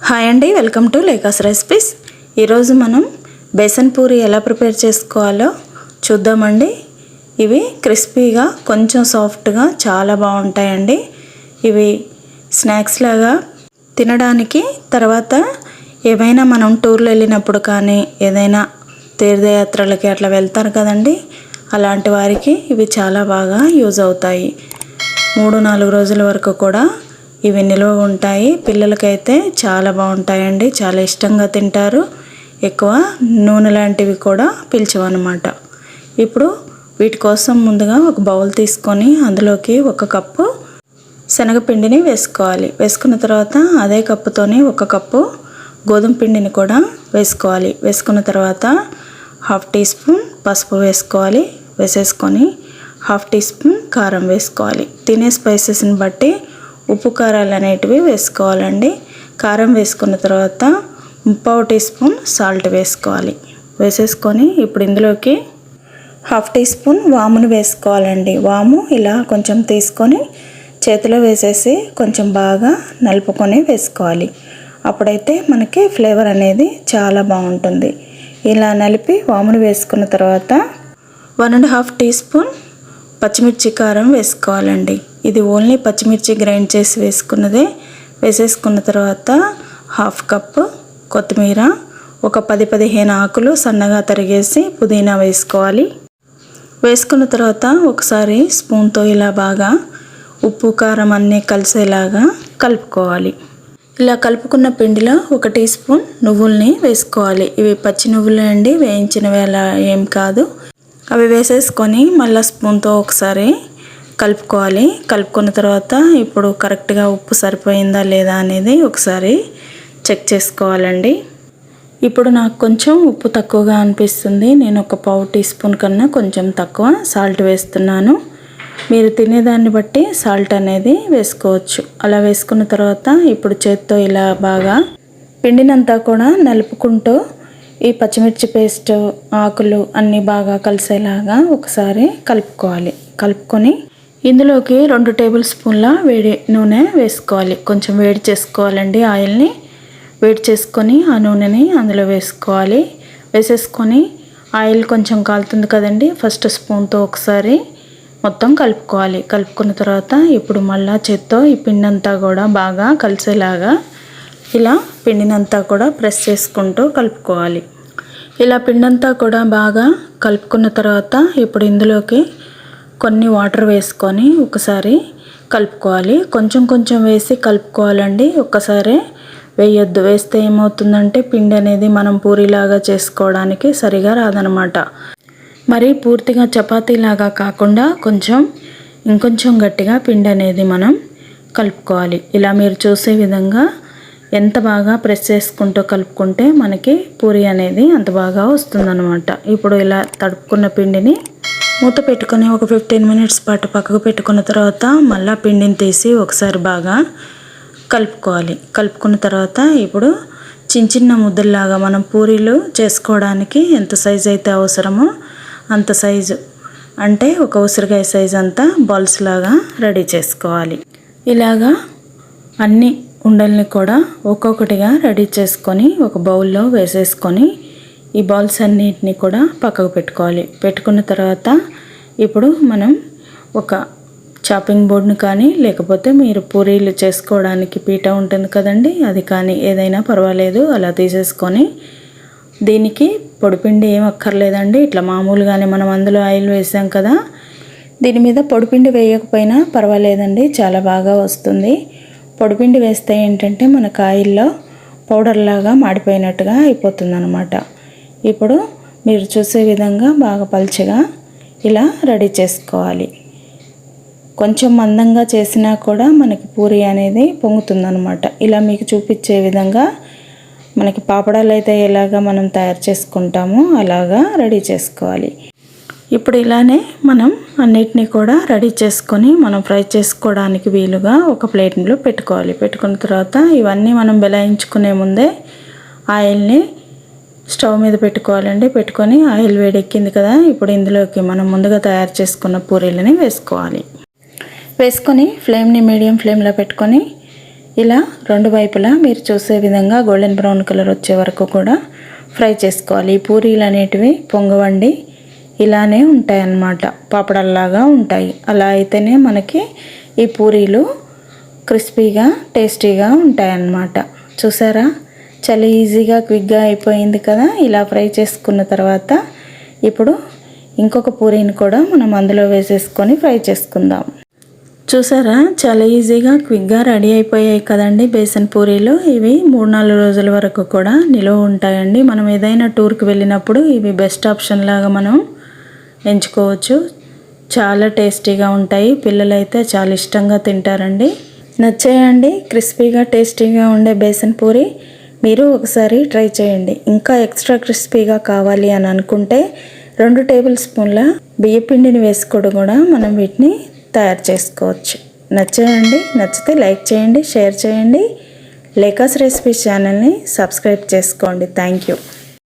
Hi అండి welcome to లేకాస్ recipes ఈరోజు మనం బేసన్ పూరి ఎలా ప్రిపేర్ చేసుకోవాలో చూద్దామండి. ఇవి క్రిస్పీగా కొంచెం సాఫ్ట్గా చాలా బాగుంటాయండి. ఇవి స్నాక్స్ లాగా తినడానికి తర్వాత ఏవైనా మనం టూర్లు వెళ్ళినప్పుడు కానీ ఏదైనా తీర్థయాత్రలకి అట్లా వెళ్తారు కదండి. అలాంటి వారికి ఇవి చాలా బాగా యూజ్ అవుతాయి. మూడు నాలుగు రోజుల వరకు కూడా ఇవి నిల్వ ఉంటాయి. పిల్లలకైతే చాలా బాగుంటాయండి. చాలా ఇష్టంగా తింటారు. ఎక్కువ నూనె లాంటివి కూడా పిలిచవన్నమాట. ఇప్పుడు వీటి కోసం ముందుగా ఒక బౌల్ తీసుకొని అందులోకి ఒక కప్పు శనగపిండిని వేసుకోవాలి. వేసుకున్న తర్వాత అదే కప్పుతోని ఒక కప్పు గోధుమ పిండిని కూడా వేసుకోవాలి. వేసుకున్న తర్వాత హాఫ్ టీ స్పూన్ పసుపు వేసుకోవాలి. వేసేసుకొని హాఫ్ టీ స్పూన్ కారం వేసుకోవాలి. తినే స్పైసెస్ని బట్టి ఉప్పు కారాలు అనేటివి వేసుకోవాలండి. కారం వేసుకున్న తర్వాత ముప్పావు టీ స్పూన్ సాల్ట్ వేసుకోవాలి. వేసేసుకొని ఇప్పుడు ఇందులోకి హాఫ్ టీ స్పూన్ వామును వేసుకోవాలండి. వాము ఇలా కొంచెం తీసుకొని చేతిలో వేసేసి కొంచెం బాగా నలుపుకొని వేసుకోవాలి. అప్పుడైతే మనకి ఫ్లేవర్ అనేది చాలా బాగుంటుంది. ఇలా నలిపి వామును వేసుకున్న తర్వాత one and half teaspoon పచ్చిమిర్చి కారం వేసుకోవాలండి. ఇది ఓన్లీ పచ్చిమిర్చి గ్రైండ్ చేసి వేసుకున్నదే. వేసేసుకున్న తర్వాత హాఫ్ కప్ కొత్తిమీర ఒక పది పదిహేను ఆకులు సన్నగా తరిగేసి పుదీనా వేసుకోవాలి. వేసుకున్న తర్వాత ఒకసారి స్పూన్తో ఇలా బాగా ఉప్పు కారం అన్నీ కలిసేలాగా కలుపుకోవాలి. ఇలా కలుపుకున్న పిండిలో ఒక టీ స్పూన్ నువ్వుల్ని వేసుకోవాలి. ఇవి పచ్చి నువ్వులు అండి వేయించినవి అలా ఏం కాదు. అవి వేసేసుకొని మళ్ళీ స్పూన్తో ఒకసారి కలుపుకోవాలి. కలుపుకున్న తర్వాత ఇప్పుడు కరెక్ట్గా ఉప్పు సరిపోయిందా లేదా అనేది ఒకసారి చెక్ చేసుకోవాలండి. ఇప్పుడు నాకు కొంచెం ఉప్పు తక్కువగా అనిపిస్తుంది. నేను ఒక పావు టీ స్పూన్ కన్నా కొంచెం తక్కువ సాల్ట్ వేస్తున్నాను. మీరు తినేదాన్ని బట్టి సాల్ట్ అనేది వేసుకోవచ్చు. అలా వేసుకున్న తర్వాత ఇప్పుడు చేత్తో ఇలా బాగా పిండినంతా కూడా నలుపుకుంటూ ఈ పచ్చిమిర్చి పేస్ట్ ఆకులు అన్నీ బాగా కలిసేలాగా ఒకసారి కలుపుకోవాలి. కలుపుకొని ఇందులోకి రెండు టేబుల్ స్పూన్ల వేడి నూనె వేసుకోవాలి. కొంచెం వేడి చేసుకోవాలండి ఆయిల్ని. వేడి చేసుకొని ఆ నూనెని అందులో వేసుకోవాలి. వేసేసుకొని ఆయిల్ కొంచెం కాలుతుంది కదండి ఫస్ట్ స్పూన్తో ఒకసారి మొత్తం కలుపుకోవాలి. కలుపుకున్న తర్వాత ఇప్పుడు మళ్ళా చేత్తో ఈ పిండంతా కూడా బాగా కలిసేలాగా ఇలా పిండినంతా కూడా ప్రెస్ చేసుకుంటూ కలుపుకోవాలి. ఇలా పిండంతా కూడా బాగా కలుపుకున్న తర్వాత ఇప్పుడు ఇందులోకి కొన్ని వాటర్ వేసుకొని ఒకసారి కలుపుకోవాలి. కొంచెం కొంచెం వేసి కలుపుకోవాలండి. ఒక్కసారే వేయొద్దు. వేస్తే ఏమవుతుందంటే పిండి అనేది మనం పూరిలాగా చేసుకోవడానికి సరిగా రాదనమాట. మరి పూర్తిగా చపాతీలాగా కాకుండా కొంచెం ఇంకొంచెం గట్టిగా పిండి అనేది మనం కలుపుకోవాలి. ఇలా మీరు చూసే విధంగా ఎంత బాగా ప్రెస్ చేసుకుంటూ కలుపుకుంటే మనకి పూరి అనేది అంత బాగా వస్తుందన్నమాట ఇప్పుడు ఇలా తడుపుకున్న పిండిని మూత పెట్టుకొని ఒక ఫిఫ్టీన్ మినిట్స్ పాటు పక్కకు పెట్టుకున్న తర్వాత మళ్ళీ పిండిని తీసి ఒకసారి బాగా కలుపుకోవాలి. కలుపుకున్న తర్వాత ఇప్పుడు చిన్న చిన్న ముద్దల్లాగా మనం పూరీలు చేసుకోవడానికి ఎంత సైజు అయితే అవసరమో అంత సైజు అంటే ఒక ఉసిరికాయ సైజు అంతా బాల్స్ లాగా రెడీ చేసుకోవాలి. ఇలాగా అన్ని ఉండల్ని కూడా ఒక్కొక్కటిగా రెడీ చేసుకొని ఒక బౌల్లో వేసేసుకొని ఈ బాల్స్ అన్నిటిని కూడా పక్కకు పెట్టుకోవాలి. పెట్టుకున్న తర్వాత ఇప్పుడు మనం ఒక చాపింగ్ బోర్డుని కానీ లేకపోతే మీరు పూరీలు చేసుకోవడానికి పీట ఉంటుంది కదండి అది కానీ ఏదైనా పర్వాలేదు అలా తీసేసుకొని దీనికి పొడిపిండి ఏం అక్కర్లేదండి. ఇట్లా మామూలుగానే మనం అందులో ఆయిల్ వేసాం కదా దీని మీద పొడిపిండి వేయకపోయినా పర్వాలేదండి చాలా బాగా వస్తుంది. పొడిపిండి వేస్తే ఏంటంటే మనకు ఆయిల్లో పౌడర్ లాగా మాడిపోయినట్టుగా అయిపోతుంది అనమాట ఇప్పుడు మీరు చూసే విధంగా బాగా పల్చగా ఇలా రెడీ చేసుకోవాలి. కొంచెం మందంగా చేసినా కూడా మనకి పూరి అనేది పొంగుతుందనమాట ఇలా మీకు చూపించే విధంగా మనకి పాపడాలు అయితే ఎలాగా మనం తయారు చేసుకుంటామో అలాగా రెడీ చేసుకోవాలి. ఇప్పుడు ఇలానే మనం అన్నిటినీ కూడా రెడీ చేసుకొని మనం ఫ్రై చేసుకోవడానికి వీలుగా ఒక ప్లేట్లో పెట్టుకోవాలి. పెట్టుకున్న తర్వాత ఇవన్నీ మనం బెలాయించుకునే ముందే ఆయిల్ని స్టవ్ మీద పెట్టుకోవాలండి. పెట్టుకొని ఆయిల్ వేడెక్కింది కదా. ఇప్పుడు ఇందులోకి మనం ముందుగా తయారు చేసుకున్న పూరీలని వేసుకోవాలి. వేసుకొని ఫ్లేమ్ని మీడియం ఫ్లేమ్లో పెట్టుకొని ఇలా రెండు వైపులా మీరు చూసే విధంగా గోల్డెన్ బ్రౌన్ కలర్ వచ్చే వరకు కూడా ఫ్రై చేసుకోవాలి. ఈ పూరీలు అనేటివి పొంగవండి ఇలానే ఉంటాయి అన్నమాట పాపడల్లాగా ఉంటాయి. అలా అయితేనే మనకి ఈ పూరీలు క్రిస్పీగా టేస్టీగా ఉంటాయి అన్నమాట చూసారా? చాలా ఈజీగా క్విక్గా అయిపోయింది కదా? ఇలా ఫ్రై చేసుకున్న తర్వాత ఇప్పుడు ఇంకొక పూరీని కూడా మనం అందులో వేసేసుకొని ఫ్రై చేసుకుందాం. చూసారా? చాలా ఈజీగా క్విక్గా రెడీ అయిపోయాయి కదండి బేసన్ పూరీలు. ఇవి మూడు నాలుగు రోజుల వరకు కూడా నిలువ ఉంటాయండి. మనం ఏదైనా టూర్కి వెళ్ళినప్పుడు ఇవి బెస్ట్ ఆప్షన్ లాగా మనం ఎంచుకోవచ్చు. చాలా టేస్టీగా ఉంటాయి. పిల్లలైతే చాలా ఇష్టంగా తింటారండి. నచ్చాయండి? క్రిస్పీగా టేస్టీగా ఉండే బేసన్ పూరి. మీరు ఒకసారి ట్రై చేయండి. ఇంకా ఎక్స్ట్రా క్రిస్పీగా కావాలి అని అనుకుంటే రెండు టేబుల్ స్పూన్ల బియ్యపిండిని వేసుకోవడం కూడా మనం వీటిని తయారు చేసుకోవచ్చు. నచ్చేయండి. నచ్చితే లైక్ చేయండి షేర్ చేయండి. లేకాస్ రెసిపీ ఛానల్ని సబ్స్క్రైబ్ చేసుకోండి. Thank you.